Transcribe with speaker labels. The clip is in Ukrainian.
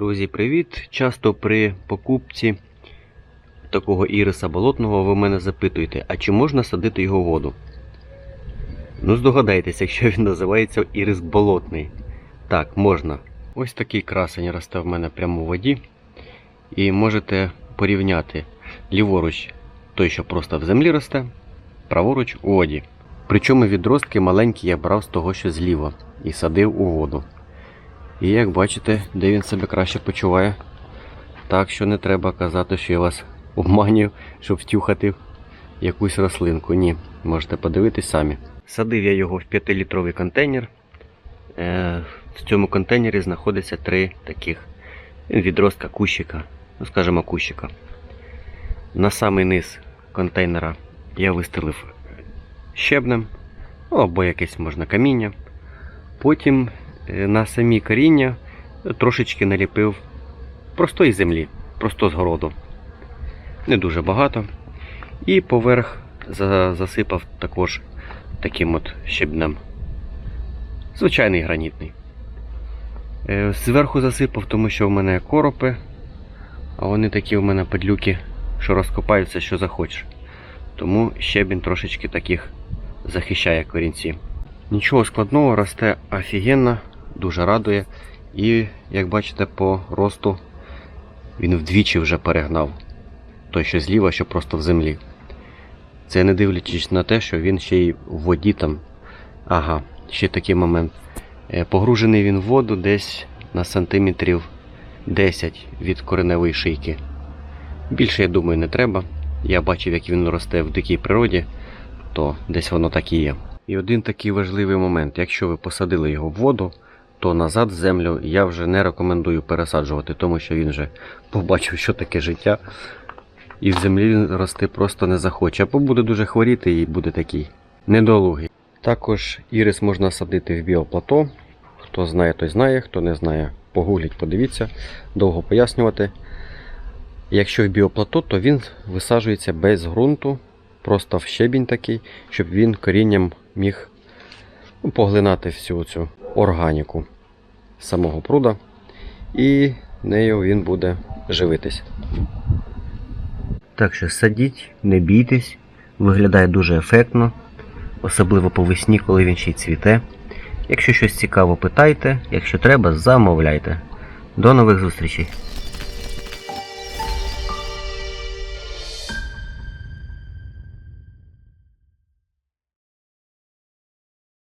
Speaker 1: Друзі, привіт! Часто при покупці такого іриса болотного ви мене запитуєте, а чи можна садити його в воду? Ну, здогадайтеся, якщо він називається ірис болотний. Так, можна. Ось такий красень росте в мене прямо у воді. І можете порівняти ліворуч той, що просто в землі росте, праворуч у воді. Причому відростки маленькі я брав з того, що зліва, і садив у воду. І як бачите, де він себе краще почуває. Так що не треба казати, що я вас обманюю, щоб втюхати якусь рослинку. Ні, можете подивитись самі. Садив я його в 5-літровий контейнер. Е, В цьому контейнері знаходиться три таких відростка кущика, ну скажімо, кущика. На самий низ контейнера я вистелив щебнем, ну, або якесь можна каміння. Потім на самі коріння трошечки наліпив простої землі, просто з городу. Не дуже багато. І поверх засипав також таким от щебнем. Звичайний гранітний. Е, Зверху засипав, тому що в мене коропи, а вони такі в мене падлюки, що розкопаються, що захочеш. Тому щебінь трошечки таких захищає корінці. Нічого складного, росте офігенно, дуже радує. І, як бачите, по росту він вдвічі вже перегнав. Той, що зліва, що просто в землі. Це не дивлячись на те, що він ще й в воді там. Ага, ще такий момент. Е, Погружений він в воду десь на сантиметрів 10 від кореневої шийки. Більше, я думаю, не треба. Я бачив, як він росте в дикій природі, то десь воно так і є. І один такий важливий момент: якщо ви посадили його в воду, то назад землю я вже не рекомендую пересаджувати, тому що він вже побачив, що таке життя. І в землі він рости просто не захоче. Або буде дуже хворіти і буде такий недолугий. Також ірис можна садити в біоплато. Хто знає, той знає, хто не знає, погугліть, подивіться, довго пояснювати. Якщо в біоплато, то він висаджується без ґрунту, просто в щебінь такий, щоб він корінням міг поглинати всю цю органіку самого пруда, і нею він буде живитись. Так що садіть, не бійтесь, виглядає дуже ефектно, особливо по весні, коли він ще й цвіте. Якщо щось цікаво, питайте, якщо треба, замовляйте. До нових зустрічей!